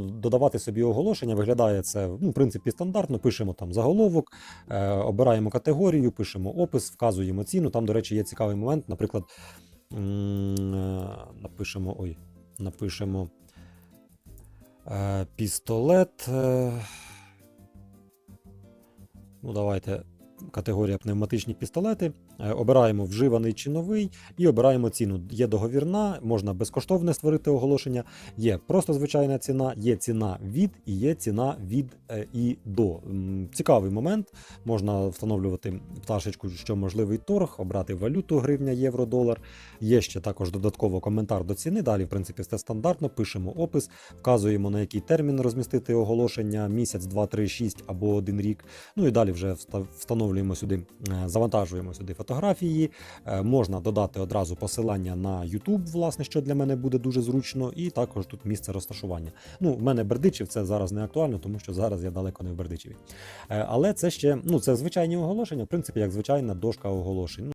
Додавати собі оголошення виглядає це ну, в принципі стандартно. Пишемо там заголовок, е, обираємо категорію, пишемо опис, вказуємо ціну. Там, до речі, є цікавий момент. Наприклад, е, напишемо ой, напишемо е, пістолет. Е, ну, давайте. Категорія пневматичні пістолети. Е, Обираємо вживаний чи новий і обираємо ціну. Є договірна, можна безкоштовне створити оголошення. Є просто звичайна ціна, є ціна від і є ціна від е, і до. Цікавий момент. Можна встановлювати пташечку, що можливий торг, обрати валюту гривня, євро, долар. Є ще також додатково коментар до ціни. Далі, в принципі, все стандартно. Пишемо опис, вказуємо на який термін розмістити оголошення: місяць, два, три, шість або один рік. Ну і далі вже вста- встановлюємо сюди, е, завантажуємо сюди фотографії. Е, Можна додати одразу посилання на YouTube, власне, що для мене буде дуже зручно, і також тут місце розташування. Ну, в мене Бердичів це зараз не актуально, тому що зараз я далеко не в Бердичеві. Е, Але це ще ну це звичайні оголошення, в принципі, як звичайна дошка оголошень.